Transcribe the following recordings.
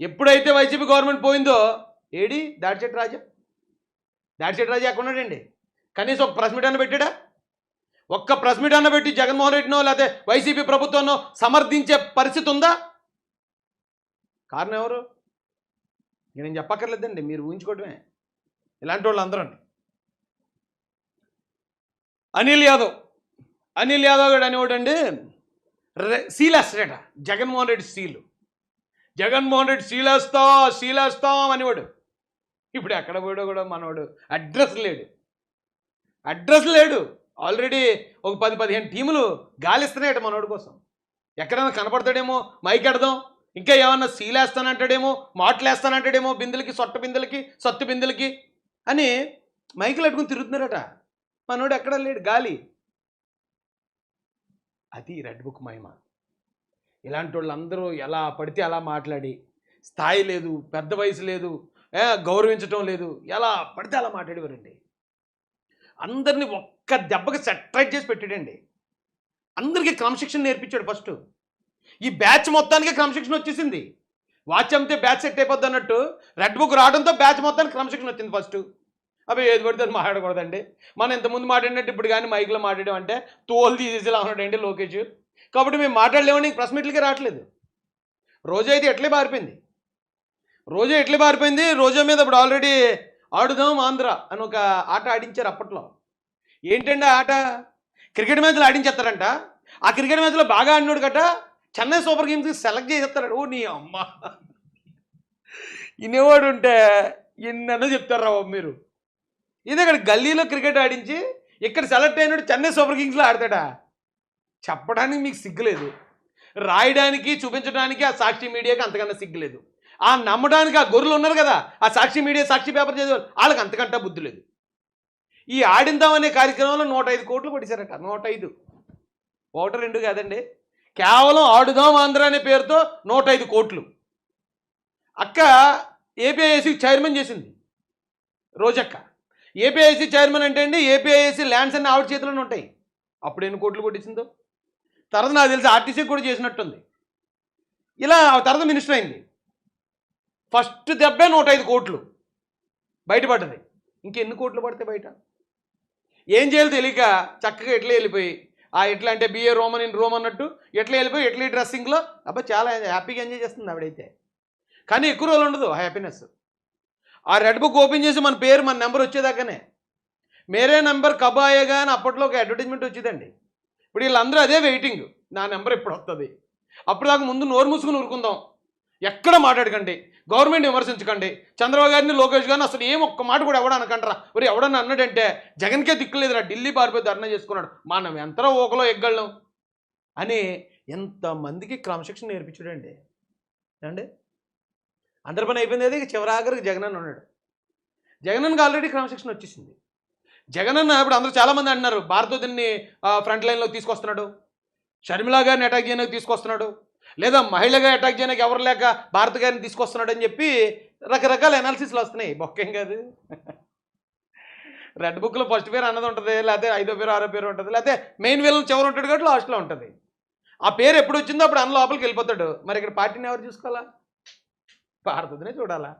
ఎప్పుడైతే YCP government పోయిందో ఏడి? దాడిచెట్టు రాజా? దాడిచెట్టు రాజా ఎక్కడ ఉన్నాడండి? కనీసం ఒక ప్రెస్ మీట్ అన్న పెట్టాడా? ఒక్క ప్రెస్ మీట్ అన్న పెట్టి జగన్మోహన్ రెడ్డినో లేకపోతే వైసీపీ ప్రభుత్వాన్నో సమర్థించే పరిస్థితి ఉందా? కారణం ఎవరు? నేను చెప్పక్కర్లేదండి మీరు ఊహించుకోవటమే. ఇలాంటి వాళ్ళు అందరూ అనిల్ యాదవ్. అనిల్ యాదవ్ గారు అనేవాడండి సీల్ వేస్తాడట జగన్మోహన్ రెడ్డి సీలు. జగన్మోహన్ రెడ్డి సీలేస్తా శీలేస్తాం అనేవాడు. ఇప్పుడు ఎక్కడ పోయాడో కూడా మనవాడు అడ్రస్ లేడు. అడ్రస్ లేడు. ఆల్రెడీ ఒక పది పదిహేను టీములు గాలిస్తున్నాయట మనోడి కోసం. ఎక్కడైనా కనపడతాడేమో మైక్ ఎడదాం ఇంకా ఏమన్నా సీలేస్తానంటాడేమో మాటలేస్తానంటాడేమో బిందెలకి సొట్ట బిందెలకి సత్తు బిందెలకి అని మైకులు పెట్టుకుని తిరుగుతున్నారట. మనోడు ఎక్కడ లేడు? గాలి. అది రెడ్ బుక్ మహిమ. ఇలాంటి వాళ్ళందరూ ఎలా పడితే అలా మాట్లాడి స్థాయి లేదు పెద్ద వయసు లేదు గౌరవించటం లేదు ఎలా పడితే అలా మాట్లాడేవారండి. అందరినీ ఒక్క దెబ్బకి సెట్రైట్ చేసి పెట్టాడండి. అందరికీ క్రమశిక్షణ నేర్పించాడు ఫస్ట్. ఈ బ్యాచ్ మొత్తానికి క్రమశిక్షణ వచ్చేసింది. వాచ్ అమ్మితే బ్యాచ్ సెట్ అయిపోద్ది అన్నట్టు రెడ్ బుక్ రావడంతో బ్యాచ్ మొత్తానికి క్రమశిక్షణ వచ్చింది ఫస్ట్. అవి ఏది పడితే అది మాట్లాడకూడదండి. మనం ఇంతకుముందు మాట్లాడినట్టు ఇప్పుడు కానీ మైక్లో మాట్లాడామంటే తోలు తీసేసేలా ఉన్నాడండి లోకేష్. కాబట్టి మేము మాట్లాడలేమని ప్రెస్ మీట్లకే రావట్లేదు. రోజా అయితే ఎట్లే పారిపోయింది రోజా ఎట్లే పారిపోయింది రోజా మీద ఇప్పుడు ఆల్రెడీ ఆడుదాం ఆంధ్ర అని ఒక ఆట ఆడించారు అప్పట్లో. ఏంటండి ఆ ఆట? క్రికెట్ మ్యాచ్లో ఆడించేస్తారంట. ఆ క్రికెట్ మ్యాచ్లో బాగా ఆడినాడు గట చెన్నై సూపర్ కింగ్స్కి సెలెక్ట్ చేసేస్తాడు. ఓ నీ అమ్మ. ఇనేవాడు ఉంటే ఎన్నో చెప్తారా మీరు? ఇది అక్కడ గల్లీలో క్రికెట్ ఆడించి ఇక్కడ సెలెక్ట్ అయినాడు చెన్నై సూపర్ కింగ్స్లో ఆడతాడా? చెప్పడానికి మీకు సిగ్గులేదు రాయడానికి చూపించడానికి ఆ సాక్షి మీడియాకి అంతకన్నా సిగ్గులేదు ఆ నమ్మడానికి ఆ గొర్రెలు ఉన్నారు కదా ఆ సాక్షి మీడియా సాక్షి పేపర్ చదివారు వాళ్ళకి అంతకంటే బుద్ధి లేదు. ఈ ఆడిందాం అనే కార్యక్రమంలో నూట ఐదు కోట్లు కొట్టేశారట నూట ఐదు ఒకటి రెండు కాదండి. కేవలం ఆడుదాం ఆంధ్ర అనే పేరుతో నూట ఐదు కోట్లు. అక్క ఏపీఐసి చైర్మన్ చేసింది. రోజక్క. ఏపీఐసి చైర్మన్ అంటే అండి ఏపీఐసి ల్యాండ్స్ అన్ని ఆవిడ చేతిలోనే ఉంటాయి. అప్పుడు ఎన్ని కోట్లు కొట్టించిందో? తర్వాత నాకు తెలిసి ఆర్టీసీ కూడా చేసినట్టుంది. ఇలా ఆ తర్వాత మినిస్టర్ అయింది. ఫస్ట్ దెబ్బే నూట ఐదు కోట్లు బయటపడ్డది. ఇంకెన్ని కోట్లు పడితే బయట? ఏం చేయాలో తెలియక చక్కగా ఎట్లా వెళ్ళిపోయి ఆ ఎట్లా అంటే బిఏ రోమన్ ఇన్ రోమ్ అన్నట్టు ఎట్లా వెళ్ళిపోయి ఎట్లా డ్రెస్సింగ్లో అబ్బా చాలా హ్యాపీగా ఎంజాయ్ చేస్తుంది ఆవిడైతే. కానీ ఎక్కువ రోజులు ఉండదు ఆ హ్యాపీనెస్ ఆ రెడ్ బుక్ ఓపెన్ చేసి మన పేరు మన నెంబర్ వచ్చేదాకానే. మేరే నెంబర్ కబాయేగా అని అప్పట్లో ఒక అడ్వర్టైజ్మెంట్ వచ్చేదండి. ఇప్పుడు వీళ్ళందరూ అదే వెయిటింగ్ నా నెంబర్ ఎప్పుడు వస్తుంది? అప్పుడు దాకా ముందు నోరు మూసుకుని ఊరుకుందాం. ఎక్కడ మాట్లాడకండి. గవర్నమెంట్ విమర్శించకండి. చంద్రబాబు గారిని లోకేష్ గారిని అసలు ఏం ఒక్క మాట కూడా ఎవడ అనకంటారా మరి ఎవడన్నా అన్నాడంటే జగన్కే దిక్కులేదురా ఢిల్లీ పారిపోయి ధర్నా చేసుకున్నాడు. మనం ఎంతలో ఓకలో ఎగ్గళ్ళం అని ఎంతమందికి క్రమశిక్షణ నేర్పించాడండి. ఏమండి? అందరి పని అయిపోయింది అది చివరాఖరికి అన్న ఉన్నాడు. జగన్కి ఆల్రెడీ క్రమశిక్షణ వచ్చేసింది. జగనన్న ఇప్పుడు అందరూ చాలామంది అంటున్నారు భారతోదిని ఫ్రంట్ లైన్లో తీసుకొస్తున్నాడు. షర్మిలా గారిని అటాక్ చేయడానికి తీసుకొస్తున్నాడు. లేదా మహిళగా అటాక్ చేయడానికి ఎవరు లేక భారత్ గారిని తీసుకొస్తున్నాడు అని చెప్పి రకరకాల ఎనాలిసిస్లు వస్తున్నాయి. బొక్కేం కాదు. రెడ్ బుక్లో ఫస్ట్ పేరు అన్నది ఉంటుంది లేకపోతే ఐదో పేరు ఆరో పేరు ఉంటుంది లేకపోతే మెయిన్ విలన్ చివరి ఉంటాడు కాబట్టి లాస్ట్లో ఉంటుంది. ఆ పేరు ఎప్పుడు వచ్చిందో అప్పుడు అన్న లోపలికి వెళ్ళిపోతాడు. మరి ఇక్కడ పార్టీని ఎవరు చూసుకోవాలా? భారతదినే చూడాలా?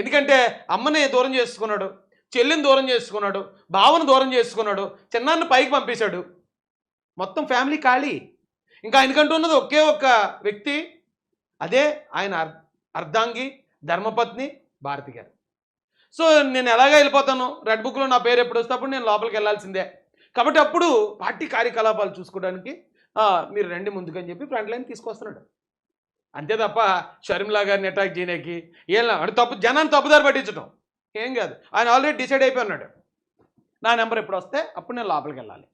ఎందుకంటే అమ్మని దూరం చేసుకున్నాడు. చెల్లిని దూరం చేసుకున్నాడు బావను దూరం చేసుకున్నాడు చిన్నాన్ని పైకి పంపేశాడు. మొత్తం ఫ్యామిలీ ఖాళీ. ఇంకా ఆయనకంటూ ఉన్నది ఒకే ఒక్క వ్యక్తి అదే ఆయన అర్- అర్ధాంగి ధర్మపత్ని భారతి గారు. సో నేను ఎలాగ వెళ్ళిపోతాను? రెడ్ బుక్లో నా పేరు ఎప్పుడు వస్తే అప్పుడు నేను లోపలికి వెళ్ళాల్సిందే. కాబట్టి అప్పుడు పార్టీ కార్యకలాపాలు చూసుకోవడానికి మీరు రండి ముందుకని చెప్పి ఫ్రంట్ లైన్ తీసుకొస్తున్నాడు. అంతే తప్ప షర్మిలా గారిని అటాక్ చేయడానికి ఏం అంటే తప్పు జనాన్ని తప్పుదారి పట్టించడం ఏం కాదు. ఆయన ఆల్రెడీ డిసైడ్ అయిపోయి ఉన్నాడు. నా నెంబర్ ఎప్పుడు వస్తే అప్పుడు నేను లోపలికి వెళ్ళాలి.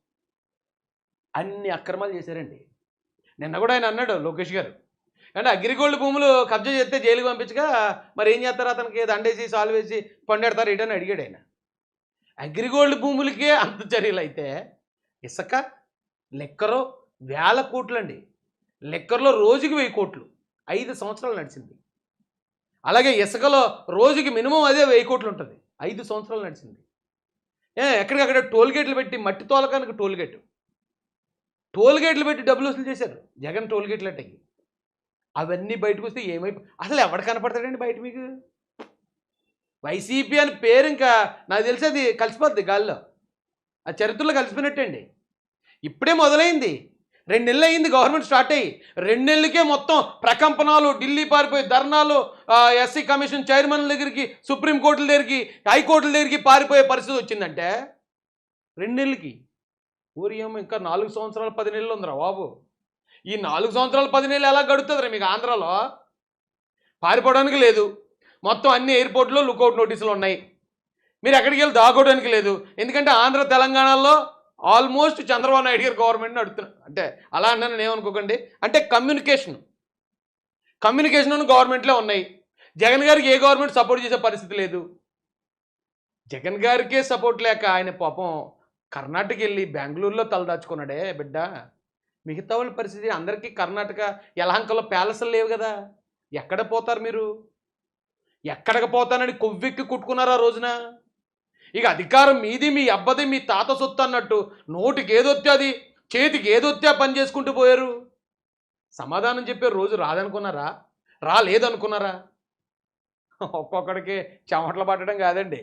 అన్ని అక్రమాలు చేశారండి. నిన్న కూడా ఆయన అన్నాడు లోకేష్ గారు. అంటే అగ్రిగోల్డ్ భూములు కబ్జా చేస్తే జైలుకి పంపించగా మరి ఏం చేస్తారు అతనికి? దండేసి సాల్వ్ వేసి పండెడతారు ఇటని అడిగాడు ఆయన. అగ్రిగోల్డ్ భూములకే అంత చర్యలు అయితే ఇసుక లెక్కరో వేల కోట్లు అండి లెక్కర్లో రోజుకి వెయ్యి కోట్లు. ఐదు సంవత్సరాలు నడిచింది. అలాగే ఇసుకలో రోజుకి మినిమం అదే వెయ్యి కోట్లు ఉంటుంది. ఐదు సంవత్సరాలు నడిచింది. ఏ ఎక్కడికక్కడ టోల్ గేట్లు పెట్టి మట్టి తోలకానికి టోల్ గేట్ టోల్ గేట్లు పెట్టి డబ్బులు వసూలు చేశారు. జగన్ టోల్ గేట్లు అట్టకి అవన్నీ బయటకు వస్తే ఏమైపో అసలు ఎవడు కనపడతాడండి బయట మీకు? వైసీపీ అని పేరు ఇంకా నాకు తెలిసి అది కలిసిపోద్ది గాల్లో. ఆ చరిత్రలో కలిసిపోయినట్టండి. ఇప్పుడే మొదలైంది. రెండు నెలలు అయింది గవర్నమెంట్ స్టార్ట్ అయ్యి. రెండు నెలలకే మొత్తం ప్రకంపనలు ఢిల్లీ పారిపోయి ధర్నాలు ఎస్సీ కమిషన్ చైర్మన్ల దగ్గరికి సుప్రీంకోర్టుల దగ్గరికి హైకోర్టుల దగ్గరికి పారిపోయే పరిస్థితి వచ్చిందంటే? రెండు నెలలకి ఊరియం ఇంకా నాలుగు సంవత్సరాలు పది నెలలు ఉందిరా బాబు. ఈ నాలుగు సంవత్సరాలు పది నెలలు ఎలా గడుతుందిరా మీకు ఆంధ్రాలో? పారిపోవడానికి లేదు. మొత్తం అన్ని ఎయిర్పోర్ట్లో లుకౌట్ నోటీసులు ఉన్నాయి. మీరు ఎక్కడికి వెళ్ళి దాక్కోవడానికి లేదు. ఎందుకంటే ఆంధ్ర తెలంగాణలో ఆల్మోస్ట్ చంద్రబాబు నాయుడు గారు గవర్నమెంట్ నడుపుతున్నారు అంటే అలా అన్నాను ఏమనుకోకండి. అంటే కమ్యూనికేషన్ కమ్యూనికేషన్ గవర్నమెంట్లో ఉన్నాయి. జగన్ గారికి ఏ గవర్నమెంట్ సపోర్ట్ చేసే పరిస్థితి లేదు. జగన్ గారికే సపోర్ట్ లేక ఆయన పాపం కర్ణాటక వెళ్ళి బెంగళూరులో తలదాచుకున్నాడే బిడ్డ. మిగతా వాళ్ళ పరిస్థితి అందరికీ కర్ణాటక యలహంకలో ప్యాలెస్లు లేవు కదా. ఎక్కడ పోతారు మీరు? ఎక్కడికి పోతానని కొవ్వెక్కి కుట్టుకున్నారు ఆ రోజున? ఇక అధికారం మీది మీ అబ్బది మీ తాత సొత్తు అన్నట్టు నోటికి ఏదొత్తే అది చేతికి ఏదొత్తే పని చేసుకుంటూ పోయారు. సమాధానం చెప్పే రోజు రాదనుకున్నారా? రాలేదనుకున్నారా? ఒక్కొక్కడికి చెమటలు పట్టడం కాదండి.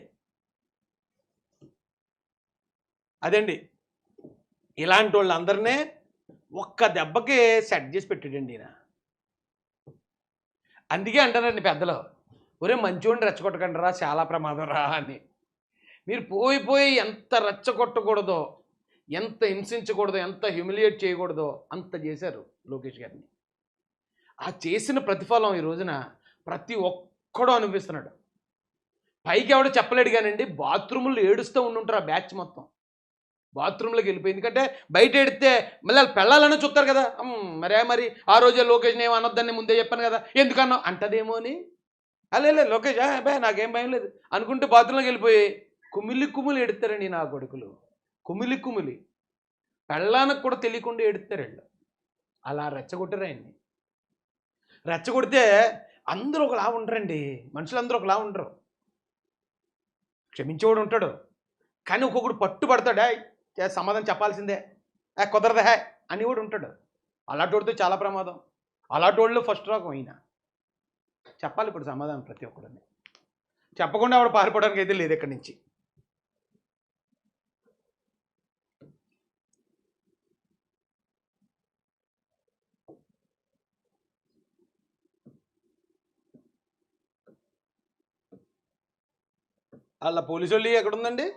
అదండి. ఇలాంటి వాళ్ళందరినీ ఒక్క దెబ్బకి సెట్ చేసి పెట్టాడండి ఈయన. అందుకే అంటారండి పెద్దలు ఒరే మంచివాడిని రెచ్చగొట్టకండి రా చాలా ప్రమాదం రా అని. మీరు పోయి పోయి ఎంత రచ్చగొట్టకూడదో ఎంత హింసించకూడదో ఎంత హ్యూమిలియేట్ చేయకూడదో అంత చేశారు లోకేష్ గారిని. ఆ చేసిన ప్రతిఫలం ఈ రోజున ప్రతి ఒక్కడూ అనిపిస్తున్నాడు పైకి ఎవడో చెప్పలేడు కానండి బాత్రూములు ఏడుస్తూ ఉండుంటారు ఆ బ్యాచ్ మొత్తం. బాత్రూంలోకి వెళ్ళిపోయి ఎందుకంటే బయట ఎడితే మళ్ళీ వాళ్ళు పెళ్ళాలని చూస్తారు కదా. మరే మరి ఆ రోజే లోకేష్ ఏమో అనొద్దని ముందే చెప్పాను కదా. ఎందుకన్నా అంటదేమో అని అలే లే లోకేష్ బాయ్ నాకేం భయం లేదు. అనుకుంటే బాత్రూంలోకి వెళ్ళిపోయి కుమిలి కుమిలి ఎడతారండి నా కొడుకులు. కుమిలి కుమిలి. పెళ్ళానికి కూడా తెలియకుండా ఎడుతారు వీళ్ళు అలా రెచ్చగొట్టారు ఆయన్ని. రెచ్చగొడితే అందరూ ఒకలా ఉండరండి. మనుషులందరూ ఒకలా ఉండరు. క్షమించేవాడు ఉంటాడు. కానీ ఒక్కొక్కడు పట్టుబడతాడు. హే సమాధానం చెప్పాల్సిందే. హే కుదరదు. హే అని కూడా ఉంటాడు. అలాంటి చాలా ప్రమాదం. అలాంటి వాళ్ళు ఫస్ట్ రాకం అయినా చెప్పాలి ఇప్పుడు సమాధానం ప్రతి ఒక్కడిని. చెప్పకుండా ఆవిడ పారిపోవడానికి అయితే లేదు ఇక్కడి నుంచి. వాళ్ళ పోలీసు వాళ్ళు ఎక్కడ ఉందండి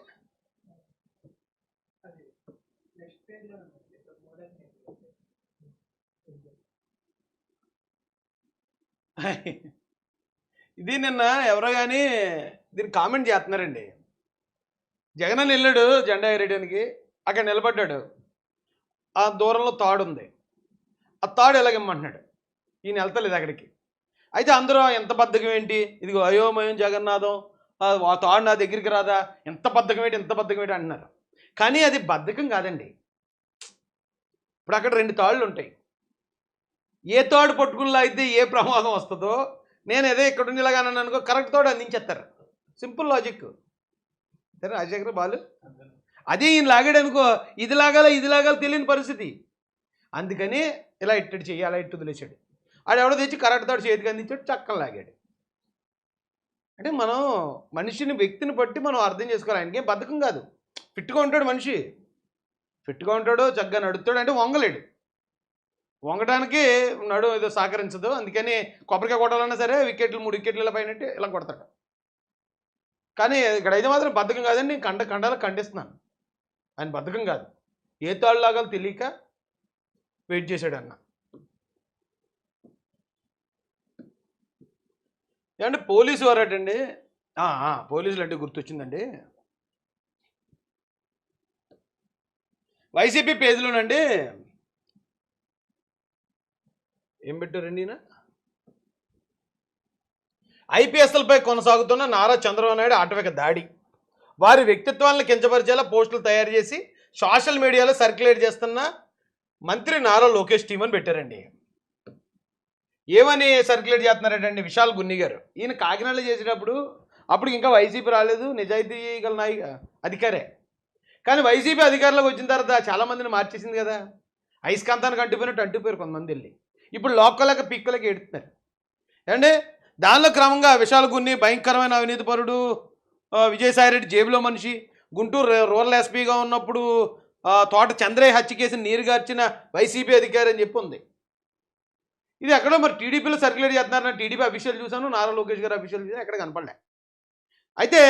ఇది నిన్న ఎవరో కానీ దీన్ని కామెంట్ చేస్తున్నారండి. జగన్ అని వెళ్ళాడు జెండా ఎగరేయడానికి అక్కడ నిలబడ్డాడు. ఆ దూరంలో తాడు ఉంది. ఆ తాడు ఎలాగమ్మంటున్నాడు? ఈయన వెళ్తలేదు అక్కడికి. అయితే అందరూ ఎంత బద్ధకం ఏంటి? ఇదిగో అయోమయం జగన్నాథం తాడు నా దగ్గరికి రాదా? ఎంత బద్ధకం ఏంటి ఎంత బద్ధకం ఏంటి అంటున్నారు. కానీ అది బద్ధకం కాదండి. ఇప్పుడు అక్కడ రెండు తాళ్ళు ఉంటాయి. ఏ తాడు పట్టుకునిలా అయితే ఏ ప్రమాదం వస్తుందో నేను ఏదో ఇక్కడ ఉండి ఇలాగానని అనుకో కరెక్ట్ తోడు అందించేస్తారు. Simple logic. సరే రాజశేఖర్ బాలు? అదే ఈయన లాగాడు అనుకో ఇది లాగాల ఇది లాగాల తెలియని పరిస్థితి. అందుకని ఇలా ఇట్టడి చెయ్యి అలా ఇట్టు వదిలేశాడు ఆడెవడో తెచ్చి కరెక్ట్ తోడు చేతికి అందించాడు చక్కన లాగాడు. అంటే మనం మనిషిని వ్యక్తిని బట్టి మనం అర్థం చేసుకోవాలి. ఆయనకి ఏం బద్ధకం కాదు. ఫిట్గా ఉంటాడు మనిషి. ఫిట్గా ఉంటాడు చక్కగా నడుస్తాడు అంటే వంగలేడు. వంగడానికి నడు ఏదో సహకరించదు. అందుకని కొబ్బరికాయ కొట్టాలన్నా సరే వికెట్లు మూడు వికెట్లు ఇలా పైన ఇలా కొడతాడు. కానీ ఇక్కడ అయితే మాత్రం బద్ధకం కాదండి. నేను కండ కండాలు ఖండిస్తున్నాను ఆయన బద్ధకం కాదు. ఏ తాళ్ళు లాగాలో తెలియక వెయిట్ చేశాడు అన్న. ఏమంటే పోలీసు వారటండి. పోలీసులు అంటే గుర్తొచ్చిందండి. వైసీపీ పేజీలోనండి. ఏం పెట్టారండి ఈయన? ఐపీఎస్ఎల్పై కొనసాగుతున్న నారా చంద్రబాబు నాయుడు ఆటవిక దాడి. వారి వ్యక్తిత్వాలను కించపరిచేలా పోస్టులు తయారు చేసి సోషల్ మీడియాలో సర్క్యులేట్ చేస్తున్న మంత్రి నారా లోకేష్ టీం అని పెట్టారండి. ఏమని సర్క్యులేట్ చేస్తున్నారంటే విశాల్ గున్ని గారు? ఈయన కాకినాడలో చేసేటప్పుడు అప్పుడు ఇంకా వైసీపీ రాలేదు నిజాయితీ గల నాయక అధికారే. కానీ వైసీపీ అధికారంలోకి వచ్చిన తర్వాత చాలా మందిని మార్చేసింది కదా. ఐస్కాంతానికి అంటిపోయినట్టు అంటిపోయారు కొంతమంది వెళ్ళి. ఇప్పుడు లోకలక పిక్కలకి ఎడుతున్నారు ఏమండి? దానిలో క్రమంగా విశాల్ గున్ని భయంకరమైన అవినీతిపరుడు ఆ, విజయసాయిరెడ్డి జేబులో మనిషి గుంటూరు రూరల్ ఎస్పీగా ఉన్నప్పుడు తోట చంద్రయ్య హత్య కేసుని నీరుగార్చిన వైసీపీ అధికారి అని చెప్పి ఉంది. ఇది ఎక్కడో మరి టీడీపీలో సర్క్యులేట్ చేస్తున్నారు టీడీపీ అఫీషియల్ చూశాను నారా లోకేష్ గారు అఫీషియల్ చూసాను ఎక్కడ కనపడలే. అయితే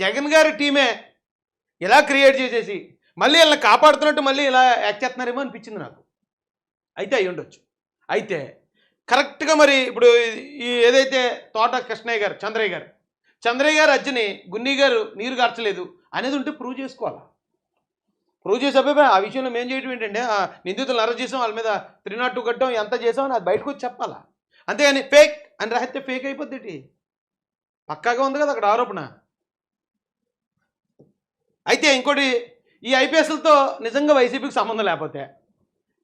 జగన్ గారి టీమే ఇలా క్రియేట్ చేసేసి మళ్ళీ వీళ్ళని కాపాడుతున్నట్టు మళ్ళీ ఇలా యాక్ట్ చేస్తున్నారేమో అనిపించింది నాకు. అయితే అయి ఉండొచ్చు. అయితే కరెక్ట్గా మరి ఇప్పుడు ఈ ఏదైతే తోట కృష్ణయ్య గారు చంద్రయ్య గారు చంద్రయ్య గారు అజ్జని గున్ని గారు నీరు గార్చలేదు అనేది ఉంటే ప్రూవ్ చేసుకోవాలా? ప్రూవ్ చేసే అబ్బాయి ఆ విషయంలో మేము చేయడం ఏంటంటే ఆ నిందితులను అరెస్ట్ చేసాం వాళ్ళ మీద త్రీ నాట్ టూ కట్టడం ఎంత చేసాం అని అది బయటకు వచ్చి చెప్పాలా? అంతేగాని ఫేక్ అని రాస్తే ఫేక్ అయిపోద్ది పక్కాగా ఉంది కదా అక్కడ ఆరోపణ. అయితే ఇంకోటి ఈ ఐపీఎస్లతో నిజంగా వైసీపీకి సంబంధం లేకపోతే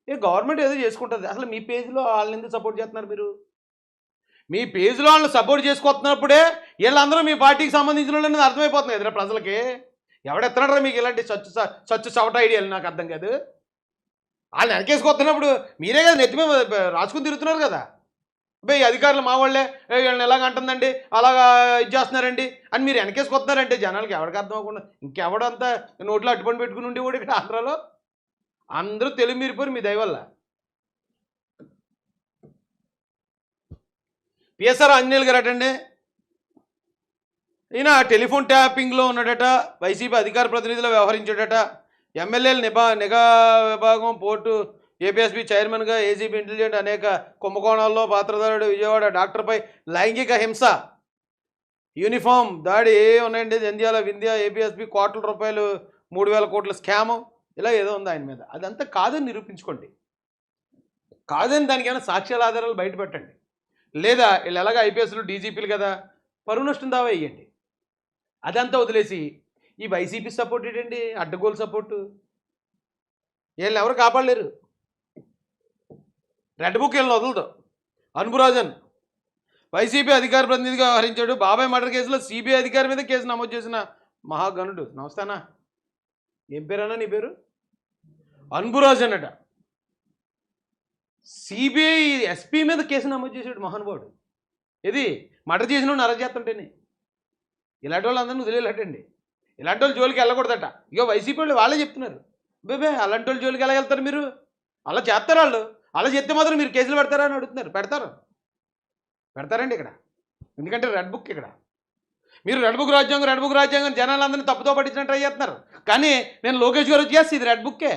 ఏ గవర్నమెంట్ ఏదో చేసుకుంటుంది. అసలు మీ పేజ్లో వాళ్ళని ఎందుకు సపోర్ట్ చేస్తున్నారు మీరు? మీ పేజ్లో వాళ్ళని సపోర్ట్ చేసుకొస్తున్నప్పుడే వీళ్ళందరూ మీ పార్టీకి సంబంధించిన వాళ్ళు అనేది అర్థమైపోతుంది ఎదురు ప్రజలకి. ఎవడెత్తనాడరా మీకు ఇలాంటి స్వచ్ఛ స- స్వచ్ఛ చవట ఐడియాలు? నాకు అర్థం కాదు. వాళ్ళని వెనకేసుకొస్తున్నప్పుడు మీరే కదా నెత్తి మీద రాసుకుని తిరుగుతున్నారు కదా. అబ్బాయి అధికారులు మా వాళ్ళే. వీళ్ళని ఎలాగ అంటుందండి? అలాగా ఇది చేస్తున్నారండి? అని మీరు వెనకేసుకొస్తున్నారంటే జనాలకి ఎవరికి అర్థం అవ్వకుండా ఇంకెవడంతా నోట్లో అట్టుపండి పెట్టుకుని ఉండేవాడు ఇక్కడ ఆంధ్రాలో అందరూ తెలుగు మీరిపోరు మీ దయవల్ల. పిఎస్ఆర్ ఆంజనేయులు గారు అటండి. ఈయన టెలిఫోన్ ట్యాపింగ్లో ఉన్నాడట వైసీపీ అధికార ప్రతినిధిలో వ్యవహరించాడట. ఎమ్మెల్యేల నిబా నిఘా విభాగం పోర్టు ఏపీఎస్బీ చైర్మన్గా ఏసీబీ ఇంటెలిజెంట్ అనేక కుంభకోణాల్లో పాత్రధారుడు విజయవాడ డాక్టర్పై లైంగిక హింస. యూనిఫామ్ దాడి ఏ ఉన్నాయండి? జంధ్యాల వింధ్య ఏపీఎస్బీ కోట్ల రూపాయలు మూడు వేల కోట్ల స్కాము. ఇలా ఏదో ఉంది ఆయన మీద. అదంతా కాదని నిరూపించుకోండి. కాదని దానికి ఏమైనా సాక్ష్యాల ఆధారాలు బయట పెట్టండి లేదా వీళ్ళు ఎలాగ ఐపీఎస్లు డీజీపీలు కదా పరువు నష్టం దావా వేయండి. అదంతా వదిలేసి ఈ వైసీపీ సపోర్ట్ ఏంటండి? అడ్డగోలు సపోర్టు. వీళ్ళు ఎవరు కాపాడలేరు. రెడ్ బుక్ వీళ్ళని వదలదు. అన్బురాజన్ వైసీపీ అధికార ప్రతినిధిగా వ్యవహరించాడు. బాబాయ్ మర్డర్ కేసులో సిబిఐ అధికారి మీద కేసు నమోదు చేసిన మహాగణుడు. నమస్తానా ఏం పేరన్నా నీ పేరు? అన్బురాజన్ అట. సిబిఐ ఎస్పీ మీద కేసు నమోదు చేసాడు మహానుభావుడు. ఇది మర్డర్ చేసిన వాడిని అరెస్ట్ చేస్తుంటేనే. ఇలాంటి వాళ్ళు అందరినీ వదిలేటండి ఇలాంటి వాళ్ళు జోలికి వెళ్ళకూడదట. ఇక వైసీపీ వాళ్ళు వాళ్ళే చెప్తున్నారు. బేబే అలాంటి వాళ్ళు జోలికి వెళ్ళగలుగుతారు వెళ్తారు మీరు? అలా చేస్తారు వాళ్ళు. అలా చెప్తే మాత్రం మీరు కేసులు పెడతారా? అని అడుగుతున్నారు. పెడతారు. పెడతారండి ఇక్కడ. ఎందుకంటే రెడ్ బుక్ ఇక్కడ. మీరు రెడ్ బుక్ రాజ్యాంగం రెడ్ బుక్ రాజ్యాంగం జనాలందరినీ తప్పుతో పట్టించినట్టు ట్రై చేస్తున్నారు. కానీ నేను లోకేష్ గారు వచ్చేసి ఇది రెడ్ బుక్కే.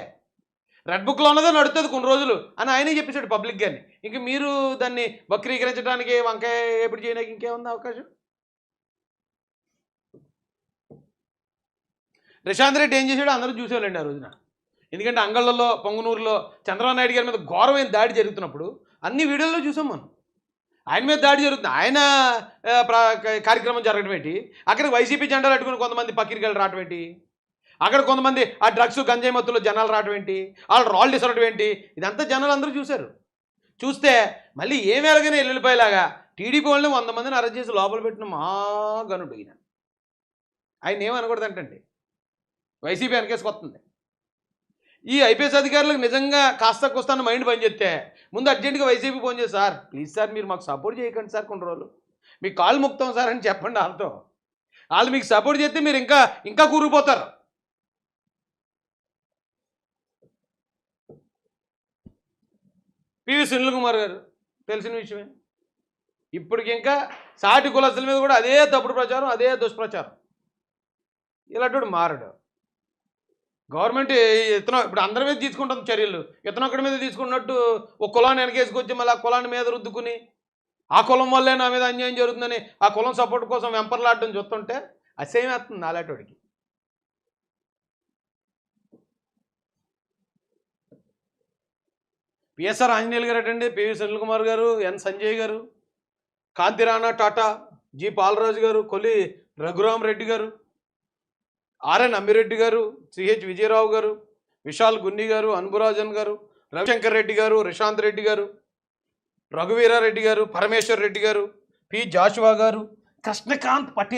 రెడ్ బుక్లో ఉన్నదే నడుతుంది కొన్ని రోజులు అని ఆయనే చెప్పేశాడు పబ్లిక్ గారిని ఇంక మీరు దాన్ని వక్రీకరించడానికి వంకాయ ఎప్పుడు చేయడానికి ఇంకేముంది అవకాశం? ప్రశాంత్ రెడ్డి ఏం చేశాడో అందరూ చూసేవాళ్ళండి ఆ రోజున. ఎందుకంటే అంగళ్ళలో పొంగనూరులో చంద్రబాబు నాయుడు గారి మీద ఘోరమైన దాడి జరుగుతున్నప్పుడు అన్ని వీడియోల్లో చూసాం మనం. ఆయన మీద దాడి జరుగుతుంది. ఆయన ప్ర- కార్యక్రమం జరగడం ఏంటి? అక్కడ వైసీపీ జెండాలు పెట్టుకుని కొంతమంది పక్కిరికెళ్ళి రావటం ఏంటి? అక్కడ కొంతమంది ఆ డ్రగ్స్ గంజాయి మత్తులో జనాలు రావడం ఏంటి? వాళ్ళు రాళ్ళు ఇసరడం ఏంటి? ఇదంతా జనాలు అందరూ చూశారు. చూస్తే మళ్ళీ ఏం ఎలాగైనా ఎల్లుల్లిపోయేలాగా టీడీపీ వాళ్ళని వంద మందిని అరెస్ట్ చేసి లోపల పెట్టిన మహాగనుడు ఈయన. ఆయన ఏమనకూడదంటండి? వైసీపీ వెనకేసుకొస్తుంది ఈ ఐపీఎస్ అధికారులకు నిజంగా కాస్త కూస్తాను మైండ్ పనిచేస్తే ముందు అర్జెంటుగా వైసీపీ ఫోన్ చేసి సార్ ప్లీజ్ సార్ మీరు మాకు సపోర్ట్ చేయకండి సార్ కొన్ని రోజులు. మీకు కాల్ ముక్తాం సార్ అని చెప్పండి వాళ్ళతో. వాళ్ళు మీకు సపోర్ట్ చేస్తే మీరు ఇంకా ఇంకా కూరుకుపోతారు. పివి సునీల్ కుమార్ గారు తెలిసిన విషయమే. ఇప్పటికి ఇంకా సాటి కులస్తుల మీద కూడా అదే తప్పుడు ప్రచారం అదే దుష్ప్రచారం. ఇలాంటి మారడు. గవర్నమెంట్ ఇతను ఇప్పుడు అందరి మీద తీసుకుంటుంది చర్యలు. ఇతను ఒకటి మీద తీసుకున్నట్టు ఒక కులాన్ని వెనకేసుకొచ్చి మళ్ళీ ఆ కులాన్ని మీద రుద్దుకుని ఆ కులం వల్లే నా మీద అన్యాయం జరుగుతుందని ఆ కులం సపోర్ట్ కోసం వెంపర్లాడడం చూస్తుంటే అసేమేస్తుంది నాలాటోడికి. పిఎస్ఆర్ ఆంజనేయులు గారు అటండి పివి సునీల్ కుమార్ గారు ఎన్. సంజయ్ గారు కాంతి రాణా టాటా జి. పాలరాజు గారు కొలి రఘురామ్ రెడ్డి గారు ఆర్ఎన్ అమ్మిరెడ్డి గారు సిహెచ్ విజయరావు గారు విశాల్ గున్ని గారు అన్బురాజన్ గారు రవిశంకర్ రెడ్డి గారు రిషాంత్ రెడ్డి గారు రఘువీరారెడ్డి గారు పరమేశ్వర్ రెడ్డి గారు పి జాషువా గారు కృష్ణకాంత్ పటేల్